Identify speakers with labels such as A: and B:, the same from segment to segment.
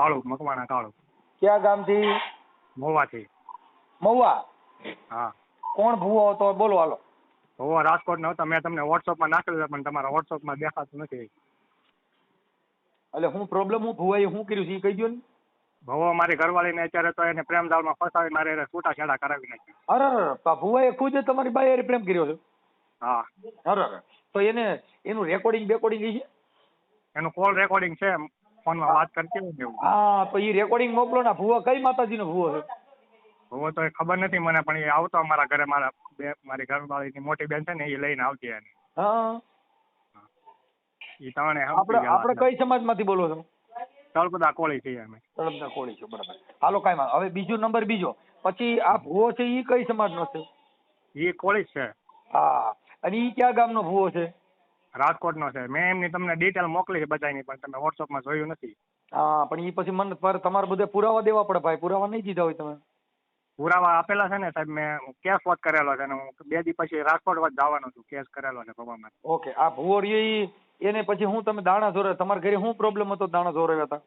A: કાળુ મકવાણા કાળુ.
B: ક્યાં ગામથી?
A: મોવાથી
B: મહુવા?
A: હા.
B: કોણ ભૂવો હતો? બોલો હાલો.
A: ભૂવો રાજકોટ નો હતો. મેં તમને વોટ્સઅપમાં નાખેલું પણ તમારા વોટ્સઅપમાં દેખાતું નથી.
B: એટલે હું પ્રોબ્લેમ હું ભૂવાએ શું કર્યું છે એ કહી દો ને.
A: ભવો મારી ઘરવાળીને અત્યારે તો એને પ્રેમ પ્રેમજાળમાં ફસાવી મારે એને છૂટાછેડા કરાવી નાખ્યા.
B: અરે ભૂવાએ ખુદ તમારી બાઈ પ્રેમ કર્યો છે?
A: હા.
B: અરે તો એને એનું રેકોર્ડિંગ બેકોર્ડિંગ છે?
A: એનું કોલ રેકોર્ડિંગ છે. ફોનમાં વાત કરતી હોય ને એવું.
B: હા તો એ રેકોર્ડિંગ મોકલો ને ભૂવો કઈ માતાજીનો ભૂવો છે?
A: ભૂવો તો એ ખબર નથી મને પણ એ આવતો અમારા ઘરે મારા બે મારી ઘરવાળીની મોટી બેન છે ને એ લઈને આવતી એને.
B: હા.
A: એ ત્રણે
B: આપણે આપણે કઈ સમાજમાંથી બોલો છો?
A: તળપદા કોળી છીએ અમે.
B: તળપદા કોળી છો બરાબર. હાલો કાંઈ માં હવે બીજો નંબર બીજો. પછી આ ભૂવો છે એ કઈ સમાજનો છે?
A: એ કોળી છે.
B: હા. અને ઈ ક્યાં ગામનો ભૂવો છે?
A: રાજકોટનો છે. મેં એમની તમને ડિટેલ મોકલી છે બધાની પણ તમે વોટ્સઅપમાં જોયું નથી.
B: હા પણ એ પછી મને પર તમારે બધે પુરાવા દેવા પડે ભાઈ. પુરાવા નહીં દીધા હોય તમે.
A: પુરાવા આપેલા છે ને સાહેબ મેં કેસ વોટ કરેલો છે અને હું બે દી પછી રાજકોટ વાત જવાનો છું કેસ કરેલો છે ભગવાન
B: ઓકે આ ભુવર એને પછી હું તમે દાણા જોરે તમારા ઘરે શું પ્રોબ્લેમ હતો દાણા જોરાવ્યા હતા?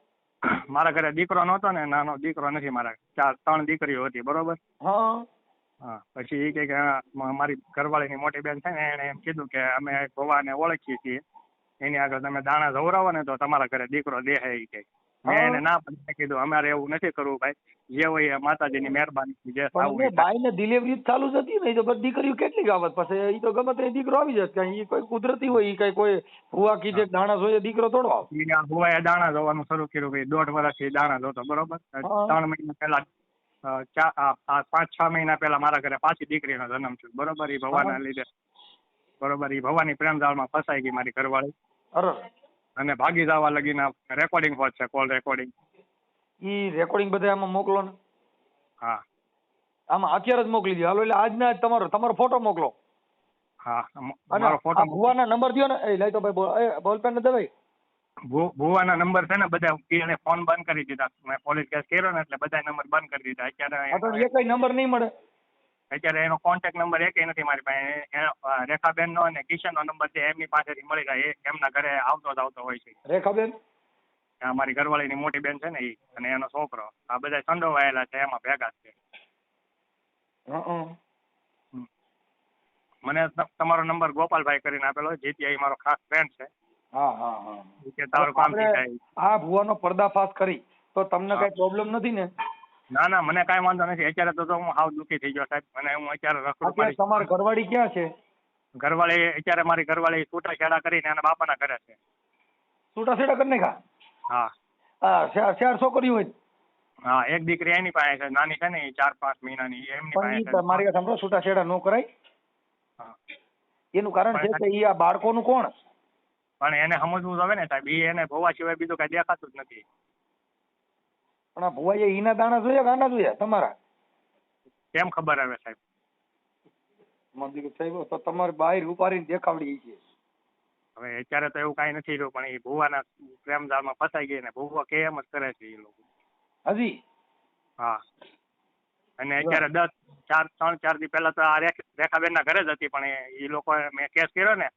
A: મારા ઘરે દીકરો નહોતો ને નાનો દીકરો નથી મારા ચાર ત્રણ દીકરીઓ હતી બરોબર?
B: હા.
A: હા પછી એ કહે કે મારી ઘરવાળીની મોટી બેન છે ને એણે એમ કીધું કે અમે ભવાને ઓળખીએ છીએ. એની આગળ તમે દાણા ધવરાવો ને તો તમારા ઘરે દીકરો દેહે એ કહે મેં એને ના પણ કીધું અમારે એવું નથી કરવું ભાઈ. જે હોય એ માતાજીની મહેરબાની જે થવું એ.
B: બાઈને ડિલિવરી ચાલુ જ હતી ને તો બધી દીકરીઓ કેટલી આવત. પછી એ તો ગમે તે દીકરો આવી જાય કઈ કોઈ કુદરતી હોય ઈ કઈ કોઈ ભૂવા કીધે દાણા જોઈએ દીકરો થોડો આવે.
A: દાણા જોવાનું શરૂ કર્યું ભાઈ. દોઢ વર્ષથી દાણા જોતો બરોબર? ત્રણ મહિના પહેલા પાંચ છ મહિના પહેલા મારા ઘરે પાછી દીકરીનો જન્મ થયો. બરોબર એ ભવાના. લીધે. બરોબર ઈ ભવાની પ્રેમજાળમાં ફસાઈ ગઈ મારી ઘરવાળી. અને ભાગી જવા લગીના રેકોર્ડિંગ છે કોલ રેકોર્ડિંગ
B: ઈ રેકોર્ડિંગ બધા આમાં મોકલો ને.
A: હા.
B: આમાં અત્યારે જ મોકલી દો હાલો એટલે આજના આજ તમારો તમારો ફોટો મોકલો.
A: હા મારો ફોટો
B: ભુવાના નંબર દયો ને. એ લઈ તો ભાઈ બોલ પેન દે ભાઈ
A: ભુવાના નંબર છે ને બધા એને ફોન બંધ કરી દીધા. મેં પોલીસ કેસ કર્યો ને એટલે બધા નંબર બંધ કરી દીધા. અત્યારે
B: એ કઈ નંબર નહીં મળે.
A: અત્યારે એનો કોન્ટેક્ટ નંબર એકેય નથી મારી પાસે. રેખાબેન નો અને અને કિશનનો નંબર છે એમની પાસેથી મળી જાય. એ એમના ઘરે આવતો જ આવતો હોય છે.
B: રેખાબેન?
A: આ મારી ઘરવાળીની મોટી બેન છે ને એ અને એનો છોકરો. આ બધા સંડોવાયેલા છે એમાં ભેગા છે. મને તમારો નંબર ગોપાલભાઈ કરીને આપેલો એ મારો ખાસ ફ્રેન્ડ છે.
B: હા હા હા.
A: તારું કામ થઈ
B: આ ભુવાનો પર્દાફાશ કરી. તો તમને. કઈ પ્રોબ્લેમ નથી ને?
A: ના ના મને કાંઈ વાંધો નથી. અત્યારે તો હું હાવ દુઃખી થઈ ગયો સાહેબ. મને હું અત્યારે રખડું
B: અત્યારે તમારી ઘરવાળી ક્યાં છે?
A: ઘરવાળી અત્યારે મારી ઘરવાળી છૂટાછેડા કરીને એના બાપાના ઘરે છે.
B: છૂટાછેડા કરી નાખ્યા?
A: હા.
B: હા ચાર છોકરીઓ હોય?
A: હા એક દીકરી એની પાસે છે. નાની છે ને એ ચાર પાંચ મહિનાની. એ એમની પાસે
B: છે. મારી વાત સાંભળો છૂટાછેડા ન કરાય. એનું કારણ છે કે ઈ આ બાળકોનું કોણ?
A: પણ એને સમજવું હવે ને સાહેબ. એ એને ભોવા સિવાય બીજું કઈ દેખાતું જ નથી.
B: પણ આ ભુવાએ ઈના દાણા જોયા આના જોયા? તમારા?
A: કેમ ખબર આવે સાહેબ?
B: મંદિર સાહેબ તો તમારે બહાર ઉપાડીને દેખાવડી છે.
A: હવે અત્યારે તો એવું કાંઈ નથી રહ્યું પણ એ ભુવાના પ્રેમજાળમાં ફસાઈ ગઈ ને ભુવા કે એમ જ કરે છે એ લોકો.
B: હજી?
A: હા. અને અત્યારે દસ ચાર ત્રણ ચાર દી પહેલા તો આ રેખ- રેખાબેનના ઘરે જ હતી પણ એ- લોકો મેં કેસ કર્યો ને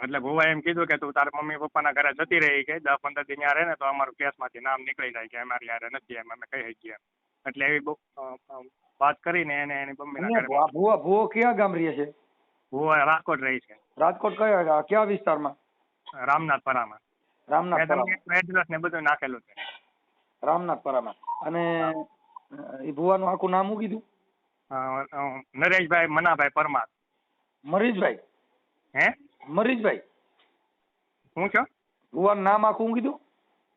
A: એટલે ભુવાએ એમ કીધું કે તું તારા મમ્મી પપ્પાના ઘરે જતી રહી કે દસ પંદર દી ત્યાં રહે ને તો અમારું કેસમાંથી નામ નીકળી જાય કે અમારી યારે નથી એમ અમે કહી શકીએ એટલે એવી બહુ વાત કરીને એને એની મમ્મી
B: ભુવા ભુવા ક્યાં ગામ રહે છે?
A: ભુવા રાજકોટ રહી છે.
B: રાજકોટ કયા કયા વિસ્તારમાં?
A: રામનાથપરામાં મેં
B: રામનાથપરામાં
A: તમને એડ્રેસ ને બધું નાખેલું છે.
B: રામનાથપરામાં અને એ ભુવાનું આખું નામ શું કીધું?
A: નરેશભાઈ મનાભાઈ પરમાર.
B: મરીશભાઈ?
A: હે?
B: મરીજભાઈ
A: હું છો?
B: ભુવન નામ આખું હું કીધું?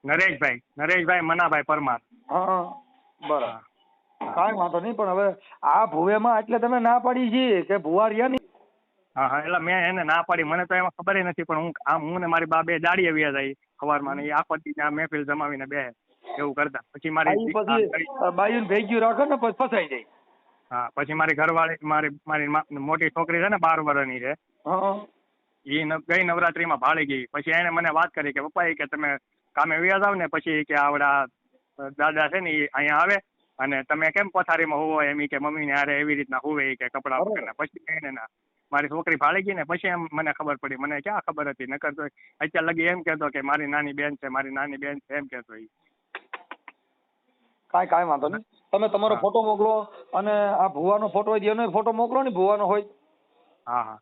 A: નરેશભાઈ નરેશભાઈ મનાભાઈ પરમાર.
B: હા બરાબર. કાંઈ વાંધો નહીં પણ હવે આ ભુવેમાં એટલે તમે ના પાડી છીએ કે ભુવા રહ્યા નહીં?
A: હા હા એટલે મેં એને ના પાડી. મને તો એમાં ખબર નથી પણ હું આમ હું ને મારી બા બે દાડીએ વ્યા જાય સવારમાં ને એ આખો દી મહેફિલ જમાવીને બે એવું કરતા. પછી મારી
B: પછી બાયુને ભેગ્યું રાખે ને પછી ફસાઈ જાય.
A: હા પછી મારી ઘરવાળી મારી મારી મોટી છોકરી છે ને બાર વર્ષની છે. એ ગઈ નવરાત્રીમાં ભાળી ગઈ. પછી એને મને વાત કરી કે પપ્પા એ કે તમે કામે વ્યા જાવ ને પછી કે આવડા દાદા છે ને એ અહીંયા આવે અને તમે કેમ પથારીમાં હોવો એમ કે મમ્મીને હારે એવી રીતના હોવે કે કપડાં. વગરના. પછી એને ના મારી છોકરી ભાળી ગઈ ને પછી એમ મને ખબર પડી. મને ક્યાં ખબર હતી? નકર તો અત્યાર લગી એમ કહેતો કે મારી નાની બેન છે મારી નાની બેન છે એમ કહેતો ઈ.
B: કાંઈ કાંઈ વાંધો નહીં. તમે તમારો ફોટો મોકલો અને આ ભુવાનો ફોટો હોય એનો ફોટો મોકલો ને ભુવાનો હોય.
A: હા હા.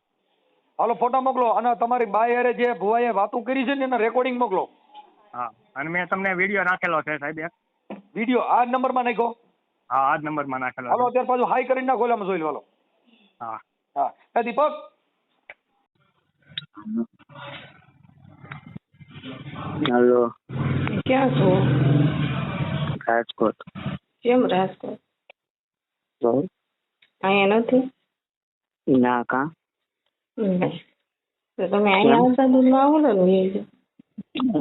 B: હાલો ફોટા મોકલો અને તમારી બાય હારે જે ભુવાએ વાતો કરી છે ને એના રેકોર્ડિંગ મોકલો.
A: હા અને મેં તમને વીડિયો નાખેલો છે સાહેબ એક.
B: વીડિયો આ જ નંબરમાં નાખ્યો?
A: હા આ જ નંબરમાં નાખેલો
B: હાલો અત્યારે પાછું હાઈ કરીને નાખો એટલે જોઈ લો હાલો.
A: હા.
B: હા એ દીપક.
C: હલો.
D: ક્યાં છો?
C: રાજકોટ.
D: કેમ રાજકોટ? અહીંયા નથી?
C: ના કા.
D: તો તમે અહીંયા આવતા દૂધમાં આવો ને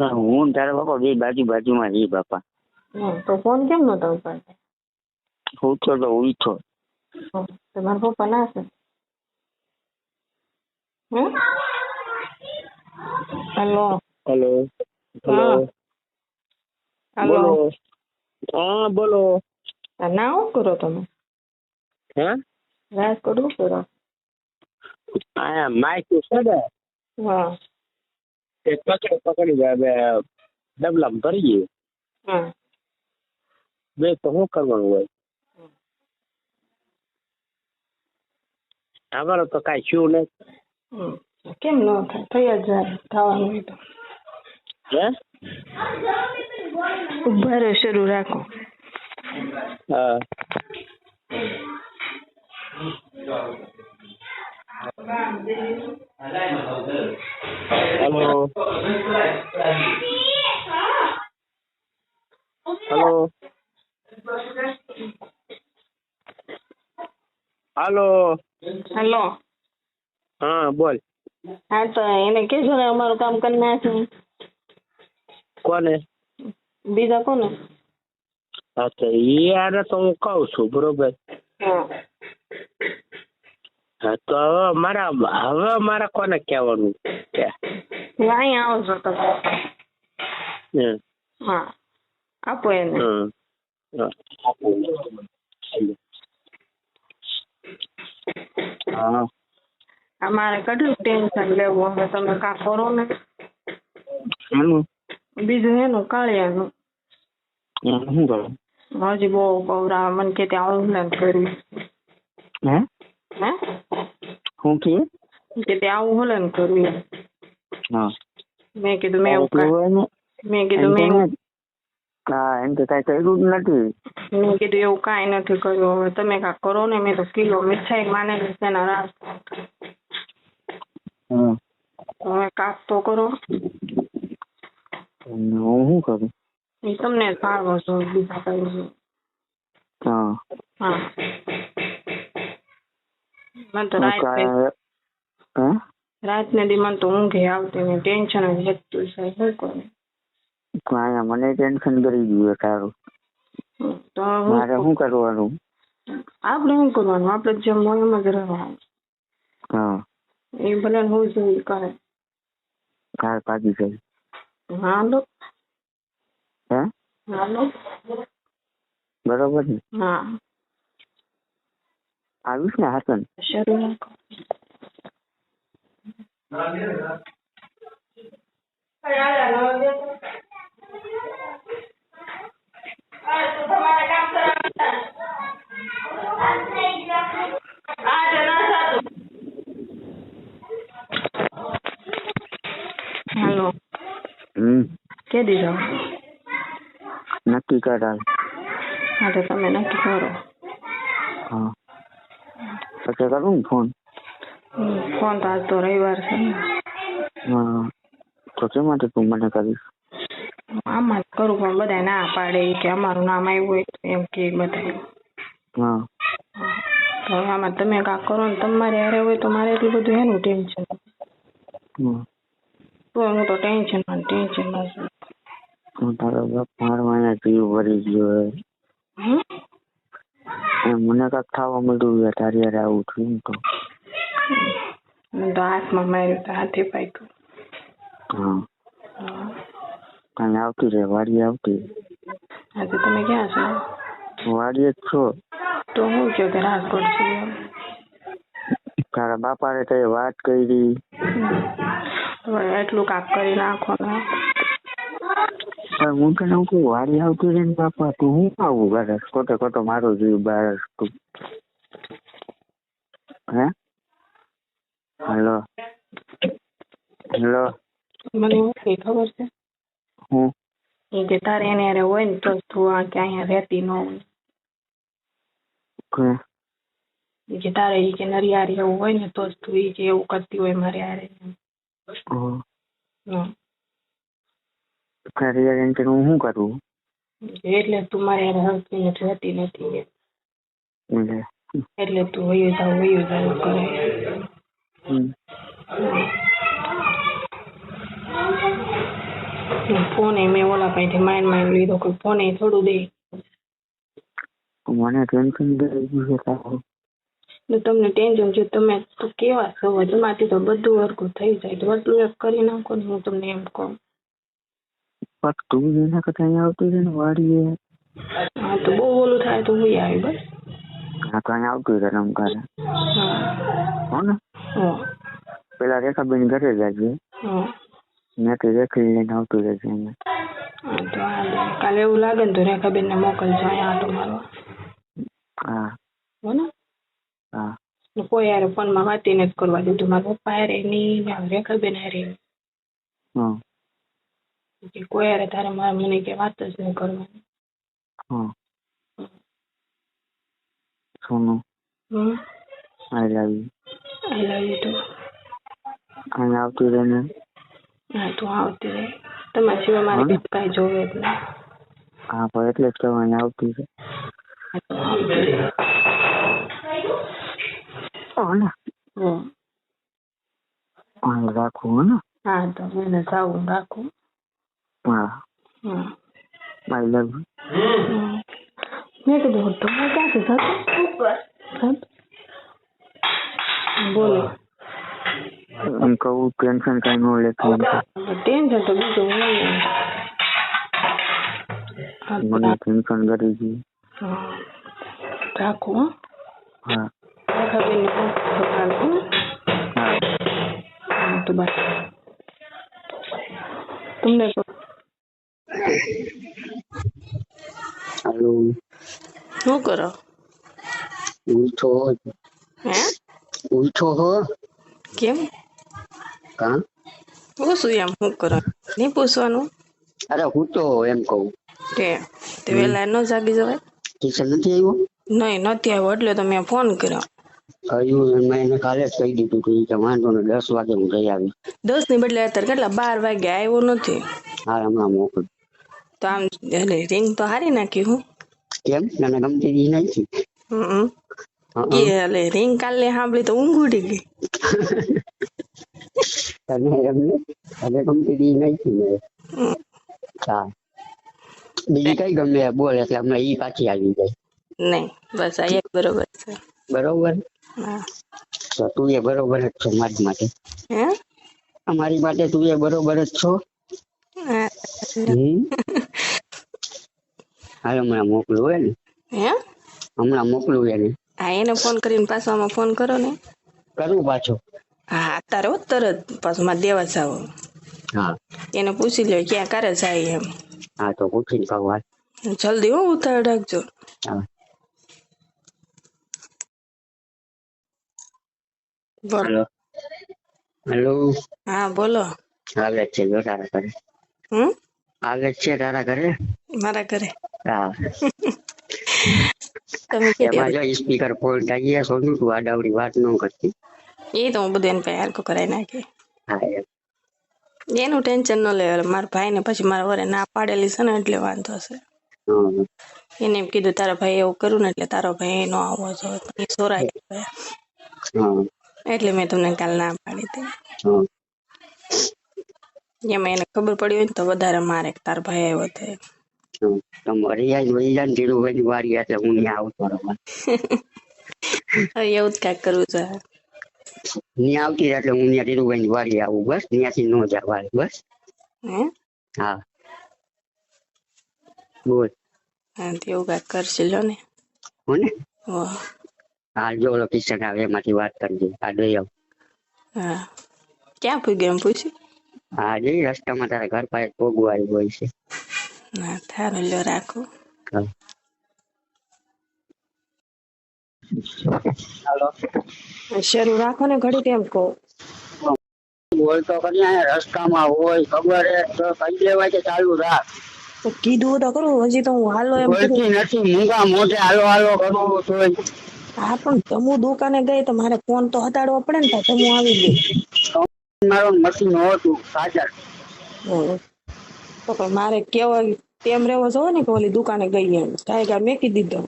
C: હું ને તારા બાપા બે બાજુ બાજુમાં રહી બાપા.
D: તો ફોન કેમ નતો ઉપાડતા?
C: હું તો તો ઉઠો.
D: તમારા પપ્પા ના છે? હેલો.
C: હેલો.
D: હલો.
C: બોલો. હા બોલો.
D: ના શું કરો તમે?
C: હે?
D: રાજકોટ કરું કરો.
C: આ માઇક છે ને. એ પકડી પકડી જાય ડબલામાં ભરી ગયું બે તો શું કરવાનું હોય? અમારો તો કાંઈ શું નહીં
D: કેમ ન થાય? થઈ જ થવાનું હોય તો.
C: હે?
D: ઊભા રહો શરૂ રાખો.
C: હા. હેલો હેલો હાલો
D: હલો
C: હા બોલ.
D: હા તો એને કહેજો ને અમારું કામ કરી નાખે
C: કોને?
D: બીજા કોને?
C: અચ્છા એ યાર તો હું કહું છું બરોબર?
D: હા.
C: તો હવે મારા હવે મારે કોને કહેવાનું કે
D: હું અહીંયા આવજો તમે. હા આપો એને.
C: હા.
D: અમારે કેટલું ટેન્શન લેવું હવે તમે કા કરો ને? બીજું એનું કાળિયાનું
C: શું કરું
D: હજી બહુ પવરા મને કે ત્યાં ઓનલાઈન કર્યું.
C: હે?
D: હે?
C: શું કે
D: કે ત્યાં આવું હલન કર્યું એમ.
C: હા.
D: મેં કીધું મેં એવું કાંઈ- મેં કીધું મેં
C: હા એમ તો કાંઈ કર્યું જ નથી.
D: મેં કીધું એવું કાંઈ નથી કર્યું. હવે તમે કાંઈક કરો ને મેં તો કિલો મીઠાઈ માને તેના રાસ. હવે કાક તો કરો.
C: હું શું કરું?
D: એ તમને સારો છો બીજા કઈ
C: હા.
D: હા. મને તો
C: હું?
D: રાત રાતને દી મને તો ઊંઘે આવતી ને ટેન્શન જ છે
C: કાંઈ મને ટેન્શન કરી તારું.
D: તો
C: મારે શું કરવાનું?
D: આપણે શું કરવાનું? આપણે જેમ હોય એમ જ રહેવાનું.
C: હા.
D: એ ભલે હું જોઈ કરે.
C: કાર પાકી ગઈ
D: હાલો.
C: હે?
D: હાલો.
C: બરોબર ને?
D: હા.
C: આવીશ ને હાસન
D: શરૂ રાખો
C: હમ.
D: કે દીધો
C: નક્કી કરાવ
D: હા તો તમે નક્કી કરો.
C: હા. પછી કરું ફોન?
D: ફોન તો આજ તો રવિવાર છે
C: હા તો શા માટે તું મને કરીશ
D: આમાં કરું પણ બધા ના પાડે કે અમારું નામ આવ્યું હોય એમ કે બધા
C: હા.
D: તો આમાં તમે કાંક કરો ને તમારે હારે હોય તો મારે એટલું બધું એનું ટેન્શન. તો હું તો ટેન્શનમાં માં ટેન્શનમાં છું.
C: તારો બાપ મારવાના જીવ ભરી ગયો મને કાંક થવા મળ્યું છે તારી યાર આવું થયું તો.
D: હાથમાં માર્યું તો હાથે પાક્યું.
C: હા. કાંઈ આવતી રે વાડી આવતી
D: આજે તમે ક્યાં છો?
C: વાડીએ જ છો.
D: તો હું છે કે રાજકોટ છું.
C: તારા બાપાને કઈ વાત કરી.
D: એટલું કાક કરી નાખો ને.
E: પણ હું તને હું કહું વાડી આવતી રહે ને બાપા તું હું આવું કરે ખોટે ખોટો મારો જીવ બાર તું. હે? હેલો? હેલો?
D: મને હું કઈ ખબર છે?
E: હું?
D: એ કે તારે એને હારે હોય ને તો તું આ કે અહીંયા રહેતી ન હોય.
E: કે
D: કે તારે ઈ કે નરિયારી એવું હોય ને તો તું ઈ કે એવું કરતી હોય મારે હારે.
E: હમ.
D: હમ.
E: એન્ટર હું શું કરું?
D: એટલે તું મારે હારે હરખીને રહેતી નથી એટલે. તું વયો જાવ વયો જાવ કરે. ફોન એ મેં ઓલા પાસેથી માઇન્ડ માઇન્ડ લીધો કોઈ ફોન એ થોડું દે.
E: મને ટેન્શન તારું.
D: તમને ટેન્શન છે તમે તો કેવા છો? તમારાથી તો બધું હરખું થઈ જાય. તો બધું એક કરી નાખો ને હું તમને એમ કહું.
E: પણ તું જ એના કરતા અહીંયા આવતું છે ને વાડીએ.
D: હા તો બહુ ઓલું થાય તો હું આવી બસ.
E: હા તો અહીંયા આવતું રહે રમકારે
D: હો.
E: ને? પેલા રેખાબેન ઘરે જજે. મેં તો રેખી લઈને આવતું રહેશે
D: તો કાલે એવું લાગે ને તો રેખાબેન ને મોકલજો અહીંયા આટો મારવા.
E: હા.
D: હો ને?
E: હા.
D: કોઈ યાર ફોનમાં વાતી નથી કરવા દીધું. મારા પપ્પા હારે નહીં રેખાબેન હારે.
E: હા
D: કે કોઈ યાર તારે મારા મને કે વાત જ નહીં કરવાની.
E: હા સોનું.
D: હમ.
E: I love you
D: I love you too
E: અહીંયા આવતી રહે ને?
D: હા તું આવતી રહે. તમારા સિવાય મારે બીજું કાંઈ જોવે જ નહીં.
E: હા પણ એટલે જ અહીંયા આવતી રહે.
D: હા, તું
E: હો ને
D: હમ.
E: રાખવું ને?
D: હા તો એને જાવું રાખું.
E: હા. આઈ લવ યુ
D: હમ. મેં કીધું તમે ક્યાંથી જતો બોલો
E: એમ કહું ટેન્શન કઈ ન લેતું.
D: ટેન્શન તો બીજું. હા,
E: મને ટેન્શન કરી
D: હા. રાખું હો તમને.
E: હાલો.
D: શું કરો?
E: ઉઠો
D: હે.
E: ઉઠો હો.
D: કેમ?
E: કા?
D: પૂછું એમ શું કરો? નહીં પૂછવાનું?
E: અરે હું તો એમ કહું.
D: તે તે વેલા ન જાગી જવાય?
E: કિશન નથી આવ્યો?
D: નહીં નથી આવ્યો એટલે તો મેં ફોન કર્યો.
E: કહ્યું મેં એને કાલે જ કહી દીધું હતું કે વાંધો ને દસ વાગે હું જઈ આવી.
D: દસની બદલે અત્યારે કેટલા બાર વાગે આવ્યો નથી?
E: હા હમણાં મોકલું.
D: તો આમ એટલે રિંગ તો હારી નાખી હું
E: કેમ તને ગમતી ઈ નથી
D: હમ
E: હં,
D: એ એટલે રિંગ કાલે સાંભળી તો ઊંઘ ઉડી ગઈ
E: તને એમને તને ગમતી ઈ નથી ને
D: હમ.
E: હા બીજી કઈ ગમે બોલ એટલે હમણાં ઈ પાછી આવી જાય
D: નહીં બસ આ એક બરોબર છે
E: બરોબર
D: હા
E: તો તું એ બરોબર જ છો મારી માટે
D: હે
E: અમારી માટે તું એ બરોબર જ છો
D: હા.
E: હમ હાલ હમણાં મોકલું હોય ને.
D: હે?
E: હમણાં મોકલું એને.
D: હા એને ફોન કરીને પાછો આમાં ફોન કરો ને.
E: કરું પાછો.
D: હા અત્યારે હો તરત. પાછો મારે દેવા જાવ
E: હા.
D: એને પૂછી લ્યો ક્યાં કરે જાય એમ.
E: હા તો પૂછીને કહું હાલ.
D: જલ્દી હો ઉતાર રાખજો.
E: હા. હેલો. હેલો.
D: હા બોલો.
E: આવે છે જો તારા ઘરે.
D: હમ?
E: આવે છે તારા ઘરે?
D: મારા ઘરે.
E: હા.
D: તમે કે
E: સ્પીકર ફોન થઈ ગયા સોનું તું આડાવડી વાત ન કરતી.
D: એ તો હું બધું એને પાસે હરખું કરાવી નાખી. એનું ટેન્શન ન લે મારા ભાઈ ને પછી મારા વરે ના પાડેલી છે ને એટલે વાંધો છે એને એમ કીધું તારા ભાઈ એવું કર્યું ને એટલે તારો ભાઈ નો આવવો જોઈએ
E: સોરાય.
D: એટલે મેં તમને કાલ ના પાડી હતી. એમાં એને ખબર પડી હોય ને તો વધારે મારે તારો ભાઈ આવ્યો તો
E: હમ. તમારે યાદ વહી જાય ને વારી એટલે હું ત્યાં આવતો રહું
D: એવું જ કાંઈક કરવું છે.
E: ત્યાં આવતી એટલે હું ત્યાં ધીરુભાઈની વારી આવું બસ. ત્યાંથી નો જવાય બસ.
D: હા?
E: બોલ.
D: હા તો એવું કાંઈક કરશે લો ને.
E: હો. ને
D: હો
E: જો ઓલો કિશન આવે એમાંથી વાત કરજે આ દઈ આવું.
D: હા. ક્યાં પૂગ્યો એમ પૂછ્યું?
E: હા જઈ રસ્તામાં તારા ઘર પાસે પોગવા હોય છે.
D: ના થારું લ્યો oráculo.
E: હાલો
D: શરૂ રાખો ને ઘડી કેમ કહો.
E: બોલ તો કરી અહીંયા રસ્તામાં હોય ખબર હે તો કહી દેવાય કે ચાલુ રાખ.
D: તો કીધું તો કરું હજી તો હું હાલો એમ
E: બોલતી નથી મૂંગા મોઢે હાલો હાલો કરું તોય
D: હા પણ તમુ દુકાને ગઈ તો મારે ફોન તો હટાડવો પડે ને તો તમુ આવી ગઈ
E: મારો મશીન હતું સાચા.
D: તો પણ મારે કેવો તેમ રહેવો જોવો ને કે ઓલી દુકાને ગઈ એમ. કાંઈ કાંઈ મેકી દીધો.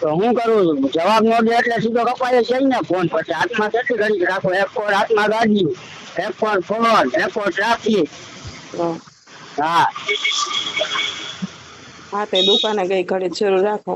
E: તો હું કરું? છું જવાબ ન દે એટલે સીધો કપાય છે ને ફોન. પછી હાથમાં કેટલી ઘડી રાખો? એક કોર હાથમાં ગાડી એક કોર ફોન એક કોર ટ્રાફિક. હા.
D: હા. તે દુકાને ગઈ ઘડી છેલ્લું રાખો.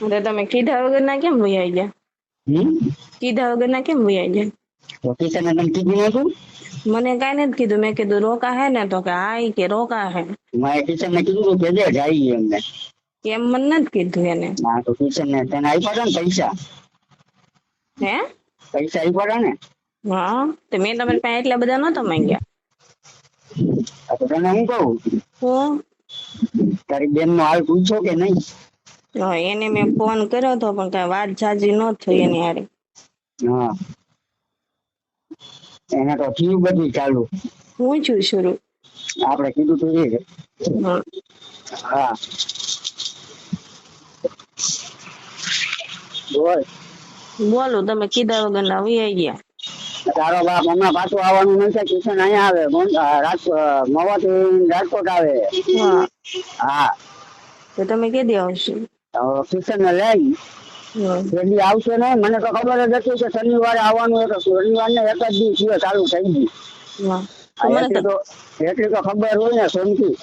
D: એટલે તમે કીધા વગરના કેમ વૈયા ગયા
E: હમ
D: કીધા વગરના કેમ વૈયા ગયા
E: તો કિશન તને કીધું નતું
D: મને કાંઈ નથી કીધું મેં કીધું રોકા હે ને તો કે હા ઈ કે રોકા હે
E: મારે કિશન ને કીધું કે દે જાય એમને
D: એમ મને નથી કીધું એને
E: ના તો કિશન ને તને આપ્યા હતા ને પૈસા
D: હે
E: પૈસા આપ્યા હતા ને
D: હા તો મેં તમારી પાસે એટલા બધા નહોતા માંગ્યા
E: આ તો તને હું કહું
D: હું
E: તારી બેન નો હાલ પૂછ્યો કે નહીં
D: હા, એને મેં ફોન કર્યો હતો પણ કઈ વાત જાજી ન થઈ એની હારે.
E: હા. એને તો થયું બધું ચાલુ.
D: હું છું શરૂ?
E: આપણે કીધું તો એ હા. બોલ.
D: બોલો તમે કીધા વગર ના આવી ગયા.
E: તારો બાપ હમણાં પાછું આવવાનું નથી કિશન અહીંયા આવે મવાથી રાજકોટ આવે.
D: હા.
E: હા.
D: તો તમે કેદી આવશો?
E: તો ને લઈ.
D: હમ.
E: આવશે ને મને તો ખબર જ હતી કે શનિવારે આવવાનું હતું શનિવાર ને એક જ દિવસ થયો ચાલુ થઈ
D: ગયું.
E: એટલી
D: તો
E: ખબર હોય ને સોમથી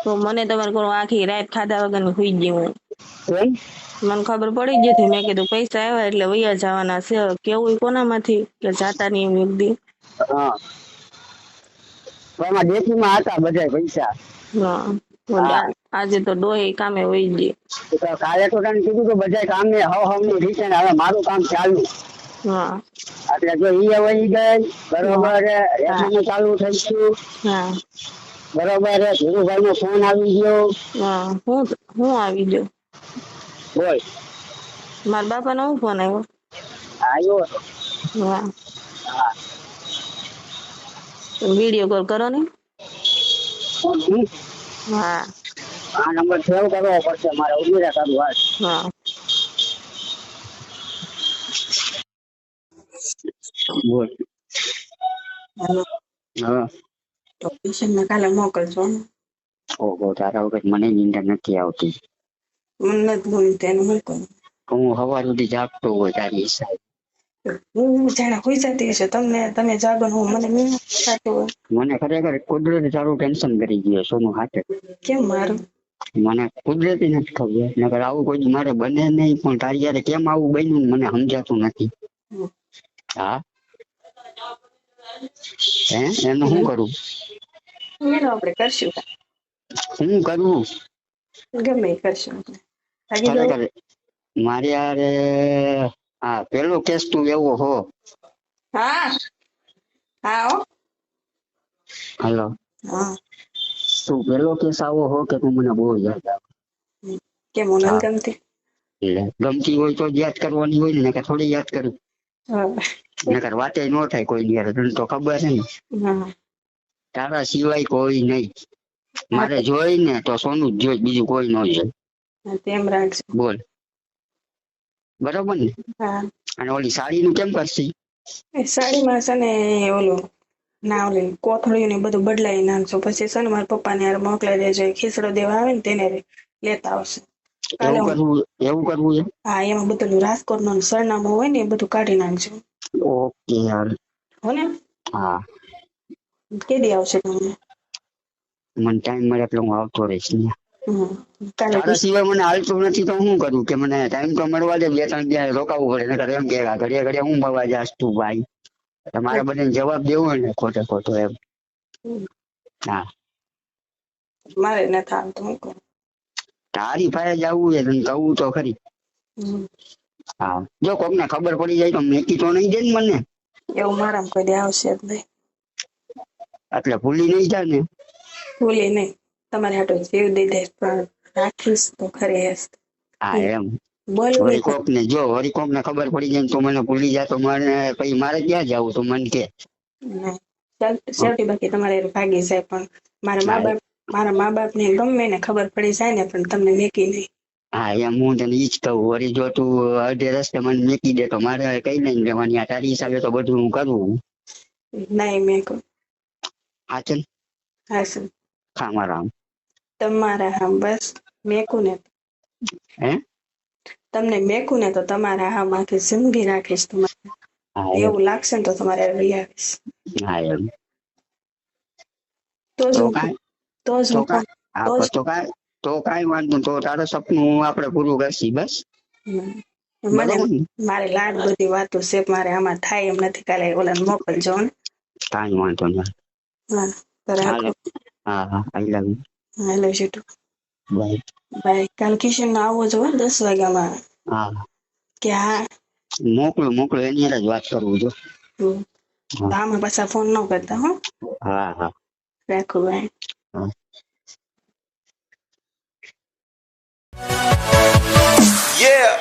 D: તો મને તમારે કોઈ આખી રાત ખાધા વગરની સુઈ ગયું હું. મને ખબર પડી ગઈ હતી. મેં કીધું પૈસા આવ્યા એટલે વૈયા જવાના છે. કેવું કોનામાંથી? કે જાતા નહીં એમ એક દી.
E: હા. એમાં ડેકીમાં હતા બધા પૈસા.
D: હા. આજે તો ડોહી કામે વહી ગઈ
E: તો કાલે તો તને કીધું કે બધા કામ ને હવ હવની રીતે હવે મારું કામ ચાલુ.
D: હા.
E: એટલે જો ઈ વહી ગઈ બરોબર હે ચાલુ થઈ ગયું.
D: હા.
E: બરોબર ધીરુભાઈ નો ફોન આવી ગયો.
D: હા હું આવી ગયો?
E: બોલ.
D: મારા બાપા નો ફોન આવ્યો?
E: આવ્યો.
D: હા. વીડિયો કોલ કરો ને. હા.
E: આ નંબર સેવ કરવો પડશે મારે ઉમેરા કરવું હાલ
D: હા.
E: બોલ. હા.
D: તો ને કાલે મોકલજો ને.
E: ઓહો તારા વખત મને નિંદર નથી આવતી.
D: મને નથી ગમતું એનું હું કરું
E: હું સુધી જાગતો હોય તારી હિસાબે.
D: હું જાણે હોઈ જતી હશે તમને તમે જાગો હું મને નહીં થતું હોય.
E: મને ખરેખર કુદરતી તારું ટેન્શન કરી ગયો સોનું હાથે.
D: કેમ મારું?
E: મને કુદરતી નથી ખબર નકર આવું કોઈ મારે બને નહીં પણ તારી યારે કેમ આવું બન્યું મને સમજાતું નથી. હા? હે? એનું શું કરું?
D: એનું આપણે કરશું
E: શું કરવું
D: ગમે કરશું?
E: ખરેખર મારે યારે હા પેલો કેસ તું એવો હો.
D: હા. હા હો.
E: હાલો.
D: હા.
E: તું પેલો કેસ આવો હો કે તું મને બહુ યાદ આવે? કે
D: મને ગમતી?
E: ગમતી હોય તો યાદ કરવાની હોય ને કે થોડી યાદ કરું. નકર વાતે ન થાય કોઈ યાર તને તો ખબર છે ને. તારા સિવાય કોઈ નહીં. મારે જોઈ ને તો સોનું જ જોઈ બીજું કોઈ ન જોઈ.
D: તેમ રાખજો.
E: બોલ. બરોબર ને?
D: હા.
E: અને ઓલી સાડી નું કેમ કરશી
D: એ સાડીમાં છે ને ઓલું ના ઓલી કોથળીયું ને બધું બદલાઈ નાખજો. પછી છે ને મારા પપ્પાને યાર મોકલાઈ દેજો. ખીસડો દેવા આવે ને તેને લેતા આવશે.
E: એવું કરવું એવું કરવું છે?
F: હા એમાં બધું રાજકોટનું સરનામું હોય ને એ બધું કાઢી નાખજો.
E: ઓકે યાર
F: હો ને?
E: હા.
F: કેદી આવશે તમને?
E: મને ટાઈમ મળે એટલે હું આવતો રહીશ ને. તારા સિવાય મને હાલતું નથી તો હું કરું? કે મને ટાઈમ તો મળવા દે બે ત્રણ દિવસ રોકાવું પડે નકર એમ કે ઘડીએ ઘડીએ હું મળવા જાસ તું ભાઈ? તમારે બધાને જવાબ દેવો હોય ને ખોટે ખોટો એમ. હા.
F: મારે ન થાય તો હું કરું?
E: તારી પાસે જવું છે તને કહું તો ખરી. હા. જો કોક ને ખબર પડી જાય તો મેકી તો નહીં દે ને મને.
F: એવું મારામાં કોઈ દે આવશે જ નહીં.
E: એટલે ભૂલી નહીં જાય ને.
F: ભૂલી નહીં. તમારે હાટો જીવ દઈ દઈશ પણ રાખીશ તો ખરી હેસ
E: હા એમ. વળી ને જો હરિકોપ ને ખબર પડી જાય ને તો મને ભૂલી જાય તો મને પછી મારે ક્યાં જવું તો મને કે.
F: છેવટે બાકી તમારે ભાગી જાય પણ મારા મા બાપ મારા મા બાપ ને ગમે ને ખબર પડી જાય ને પણ તમને મેકી નહીં.
E: હા એમ હું તને ઈ જ કહું વળી જો તું અડધે રસ્તે મને મેકી દે તો મારે કઈ નહીં લેવાની આ તારી હિસાબે તો બધું હું કરું.
F: નહીં મેં કહું.
E: હા ચલ.
F: હા સર.
E: ખા મારા
F: તમારા હા બસ મેકું ને.
E: હે?
F: તમને મેકું ને તો તમારા હા આખી જિંદગી રાખીશ તમારે. એવું લાગશે ને તો તમારે રહી આવીશ.
E: હા એમ.
F: તો જ
E: તો
F: જ
E: તો કાંઈ
F: તો
E: વાંધો. તો તારું સપનું આપણે પૂરું કરશી બસ.
F: મને મારે લાડ બધી વાતો છે મારે આમાં થાય એમ નથી કાલે ઓલા મોકલજો ને.
E: કાંઈ વાંધો નહીં.
F: હા
E: હા I love
F: hello Jitu
E: bye
F: bye જો દસ વાગ્યામાં. કે હા.
E: મોકલો મોકલો વાત કરું જો
F: આમે પાછા ફોન ન કરતા
E: હો.
F: રાખો બાય
G: Yeah.